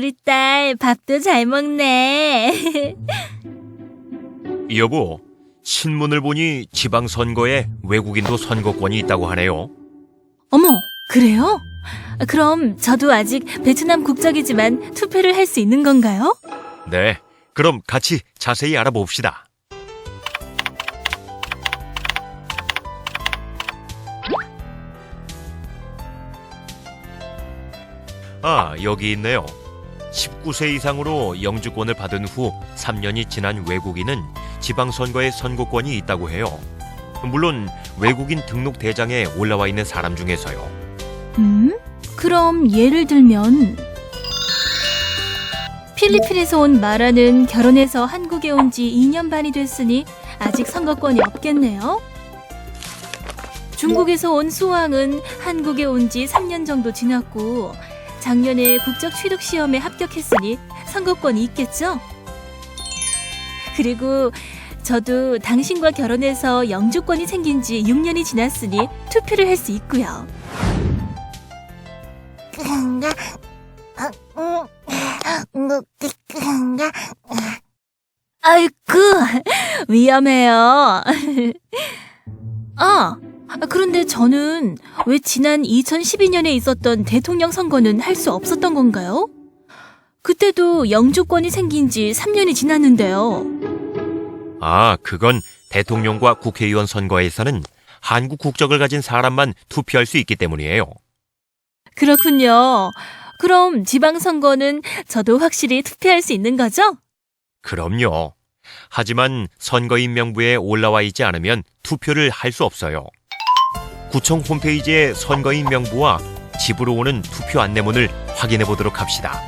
우리 딸 밥도 잘 먹네. 여보, 신문을 보니 지방선거에 외국인도 선거권이 있다고 하네요. 어머, 그래요? 그럼 저도 아직 베트남 국적이지만 투표를 할 수 있는 건가요? 네, 그럼 같이 자세히 알아봅시다. 아, 여기 있네요. 19세 이상으로 영주권을 받은 후 3년이 지난 외국인은 지방선거에 선거권이 있다고 해요. 물론 외국인 등록 대장에 올라와 있는 사람 중에서요. 음? 그럼 예를 들면 필리핀에서 온 마라는 결혼해서 한국에 온 지 2년 반이 됐으니 아직 선거권이 없겠네요. 중국에서 온 수왕은 한국에 온 지 3년 정도 지났고 작년에 국적 취득 시험에 합격했으니 선거권이 있겠죠? 그리고 저도 당신과 결혼해서 영주권이 생긴 지 6년이 지났으니 투표를 할 수 있고요. 그런가? 어, 음, 뭐, 그, 그런가? 아이고, 위험해요. 아, 그런데 저는 왜 지난 2012년에 있었던 대통령 선거는 할 수 없었던 건가요? 그때도 영주권이 생긴 지 3년이 지났는데요. 아, 그건 대통령과 국회의원 선거에서는 한국 국적을 가진 사람만 투표할 수 있기 때문이에요. 그렇군요. 그럼 지방선거는 저도 확실히 투표할 수 있는 거죠? 그럼요. 하지만 선거인 명부에 올라와 있지 않으면 투표를 할 수 없어요. 구청 홈페이지에 선거인 명부와 집으로 오는 투표 안내문을 확인해 보도록 합시다.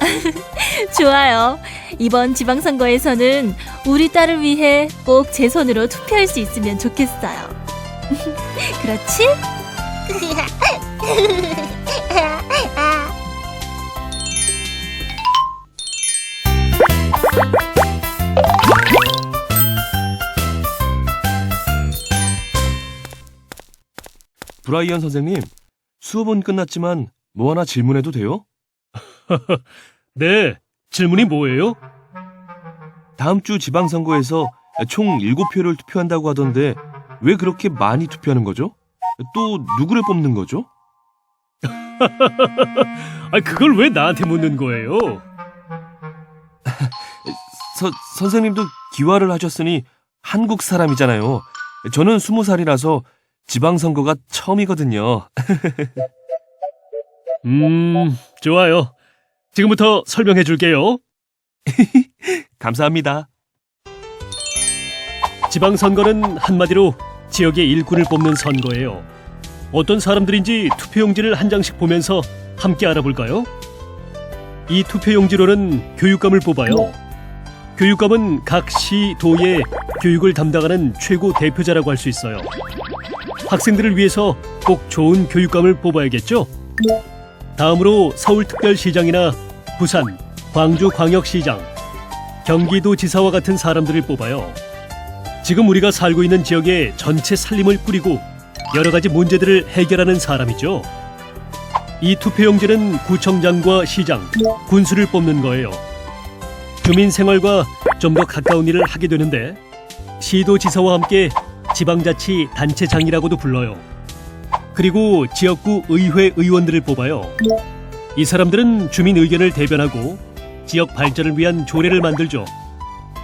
좋아요. 이번 지방선거에서는 우리 딸을 위해 꼭 제 손으로 투표할 수 있으면 좋겠어요. 그렇지? 브라이언 선생님, 수업은 끝났지만 뭐 하나 질문해도 돼요? 네, 질문이 뭐예요? 다음 주 지방선거에서 총 7표를 투표한다고 하던데 왜 그렇게 많이 투표하는 거죠? 또 누구를 뽑는 거죠? 아, 그걸 왜 나한테 묻는 거예요? 서, 선생님도 기화를 하셨으니 한국 사람이잖아요. 저는 20살이라서 지방선거가 처음이거든요. 음, 좋아요. 지금부터 설명해 줄게요. 감사합니다. 지방선거는 한마디로 지역의 일꾼을 뽑는 선거예요. 어떤 사람들인지 투표용지를 한 장씩 보면서 함께 알아볼까요? 이 투표용지로는 교육감을 뽑아요. 교육감은 각 시, 도의 교육을 담당하는 최고 대표자라고 할 수 있어요. 학생들을 위해서 꼭 좋은 교육감을 뽑아야겠죠? 다음으로 서울특별시장이나 부산, 광주광역시장, 경기도지사와 같은 사람들을 뽑아요. 지금 우리가 살고 있는 지역의 전체 살림을 꾸리고 여러 가지 문제들을 해결하는 사람이죠. 이 투표용지는 구청장과 시장, 군수를 뽑는 거예요. 주민 생활과 좀 더 가까운 일을 하게 되는데 시도지사와 함께 지방자치 단체장이라고도 불러요. 그리고 지역구 의회 의원들을 뽑아요. 이 사람들은 주민 의견을 대변하고 지역 발전을 위한 조례를 만들죠.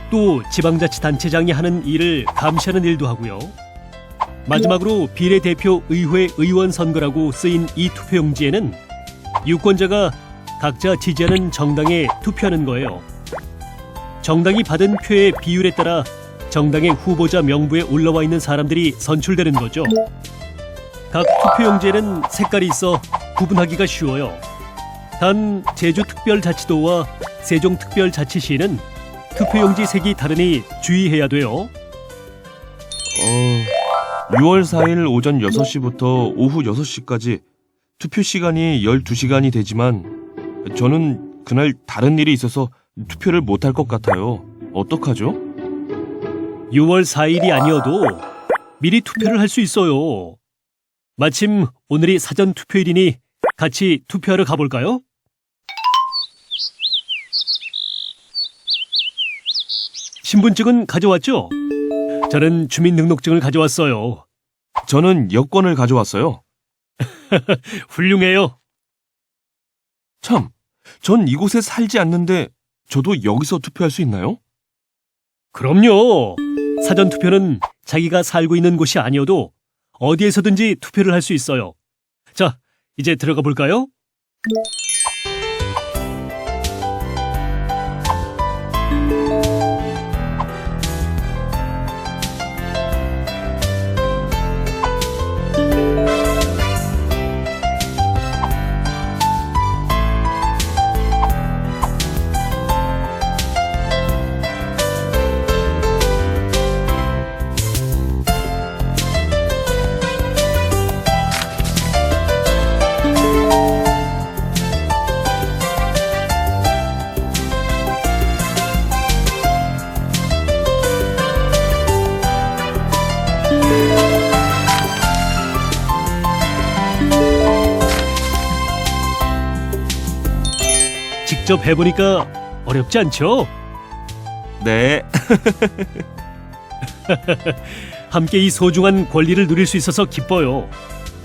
또 지방자치단체장이 하는 일을 감시하는 일도 하고요. 마지막으로 비례대표 의회 의원 선거라고 쓰인 이 투표용지에는 유권자가 각자 지지하는 정당에 투표하는 거예요. 정당이 받은 표의 비율에 따라 정당의 후보자 명부에 올라와 있는 사람들이 선출되는 거죠. 각 투표용지에는 색깔이 있어 구분하기가 쉬워요. 단 제주특별자치도와 세종특별자치시는 투표용지 색이 다르니 주의해야 돼요. 어, 6월 4일 오전 6시부터 오후 6시까지 투표 시간이 12시간이 되지만 저는 그날 다른 일이 있어서 투표를 못할 것 같아요. 어떡하죠? 6월 4일이 아니어도 미리 투표를 할 수 있어요. 마침 오늘이 사전 투표일이니 같이 투표하러 가볼까요? 신분증은 가져왔죠? 저는 주민등록증을 가져왔어요. 저는 여권을 가져왔어요. 훌륭해요. 참, 전 이곳에 살지 않는데 저도 여기서 투표할 수 있나요? 그럼요. 사전투표는 자기가 살고 있는 곳이 아니어도 어디에서든지 투표를 할 수 있어요. 자, 이제 들어가 볼까요? 직접 해보니까 어렵지 않죠? 네. 함께 이 소중한 권리를 누릴 수 있어서 기뻐요.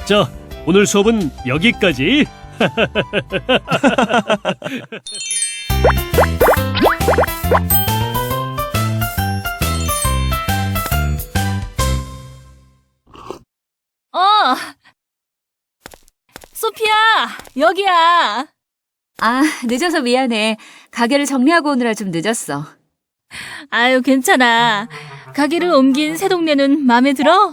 자, 오늘 수업은 여기까지. 어! 소피야! 여기야! 아, 늦어서 미안해. 가게를 정리하고 오느라 좀 늦었어. 아유, 괜찮아. 가게를 옮긴 새 동네는 마음에 들어?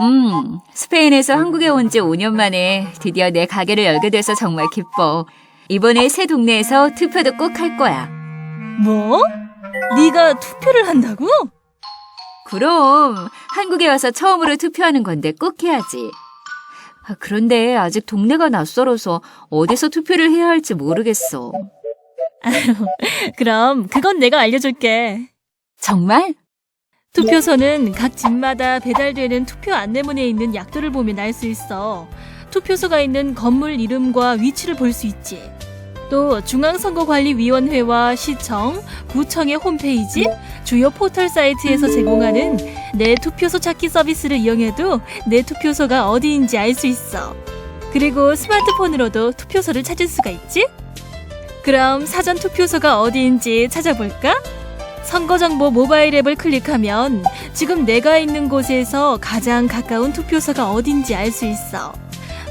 음, 스페인에서 한국에 온 지 5년 만에 드디어 내 가게를 열게 돼서 정말 기뻐. 이번에 새 동네에서 투표도 꼭 할 거야. 뭐? 네가 투표를 한다고? 그럼 한국에 와서 처음으로 투표하는 건데 꼭 해야지. 아, 그런데 아직 동네가 낯설어서 어디서 투표를 해야 할지 모르겠어. 그럼 그건 내가 알려줄게. 정말? 투표소는 각 집마다 배달되는 투표 안내문에 있는 약도를 보면 알 수 있어. 투표소가 있는 건물 이름과 위치를 볼 수 있지. 또 중앙선거관리위원회와 시청, 구청의 홈페이지, 주요 포털 사이트에서 제공하는 내 투표소 찾기 서비스를 이용해도 내 투표소가 어디인지 알 수 있어. 그리고 스마트폰으로도 투표소를 찾을 수가 있지? 그럼 사전 투표소가 어디인지 찾아볼까? 선거정보 모바일 앱을 클릭하면 지금 내가 있는 곳에서 가장 가까운 투표소가 어딘지 알 수 있어.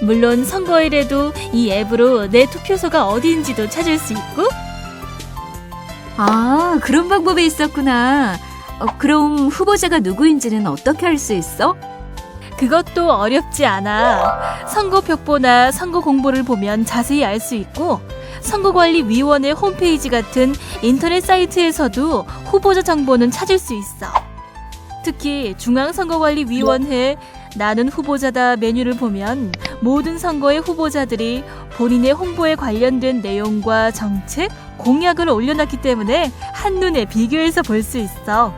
물론 선거일에도 이 앱으로 내 투표소가 어디인지도 찾을 수 있고, 아, 그런 방법이 있었구나. 어, 그럼 후보자가 누구인지는 어떻게 알 수 있어? 그것도 어렵지 않아. 선거벽보나 선거 공보를 보면 자세히 알 수 있고, 선거관리위원회 홈페이지 같은 인터넷 사이트에서도 후보자 정보는 찾을 수 있어. 특히 중앙선거관리위원회 나는 후보자다 메뉴를 보면 모든 선거의 후보자들이 본인의 홍보에 관련된 내용과 정책, 공약을 올려놨기 때문에 한눈에 비교해서 볼 수 있어.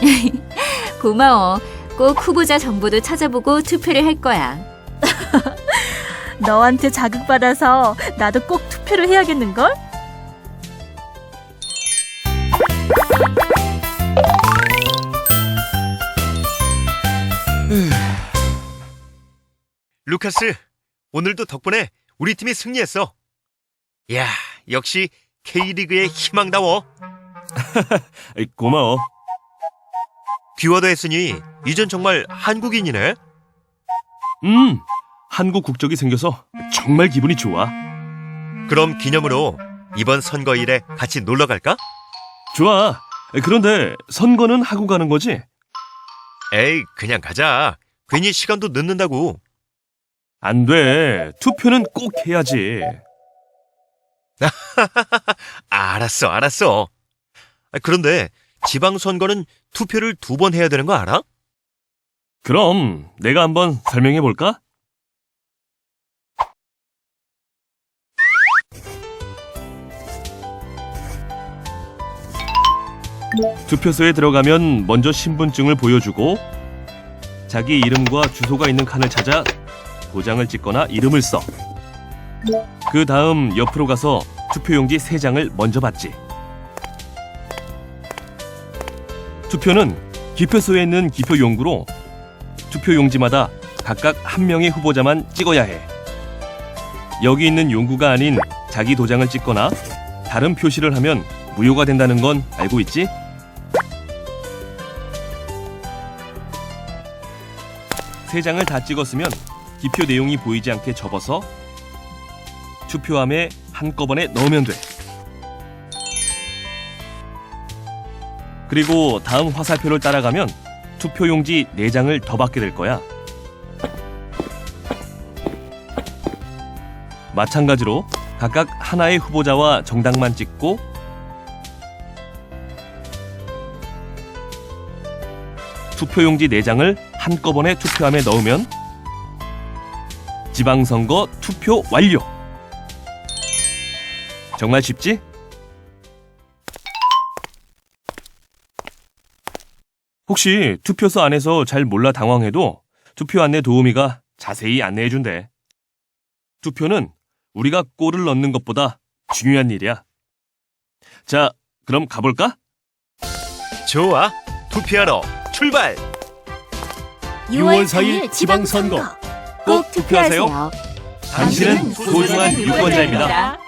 고마워. 꼭 후보자 정보도 찾아보고 투표를 할 거야. 너한테 자극받아서 나도 꼭 투표를 해야겠는걸? 루카스, 오늘도 덕분에 우리 팀이 승리했어. 야, 역시 K리그의 희망다워. 고마워. 귀화도 했으니 이젠 정말 한국인이네. 음, 한국 국적이 생겨서 정말 기분이 좋아. 그럼 기념으로 이번 선거일에 같이 놀러 갈까? 좋아. 그런데 선거는 하고 가는 거지? 에이, 그냥 가자. 괜히 시간도 늦는다고. 안 돼. 투표는 꼭 해야지. 알았어, 알았어. 아, 그런데 지방선거는 투표를 두 번 해야 되는 거 알아? 그럼 내가 한번 설명해 볼까? 투표소에 들어가면 먼저 신분증을 보여주고 자기 이름과 주소가 있는 칸을 찾아 도장을 찍거나 이름을 써. 그 다음 옆으로 가서 투표용지 3장을 먼저 받지. 투표는 기표소에 있는 기표 용구로 투표용지마다 각각 한 명의 후보자만 찍어야 해. 여기 있는 용구가 아닌 자기 도장을 찍거나 다른 표시를 하면 무효가 된다는 건 알고 있지? 세 장을 다 찍었으면 기표 내용이 보이지 않게 접어서 투표함에 한꺼번에 넣으면 돼. 그리고 다음 화살표를 따라가면 투표용지 4장을 더 받게 될 거야. 마찬가지로 각각 하나의 후보자와 정당만 찍고 투표용지 4장을 한꺼번에 투표함에 넣으면 지방선거 투표 완료! 정말 쉽지? 혹시 투표소 안에서 잘 몰라 당황해도 투표 안내 도우미가 자세히 안내해 준대. 투표는 우리가 골을 넣는 것보다 중요한 일이야. 자, 그럼 가볼까? 좋아. 투표하러 출발. 6월 4일 지방선거. 꼭 투표하세요. 당신은 소중한 유권자입니다.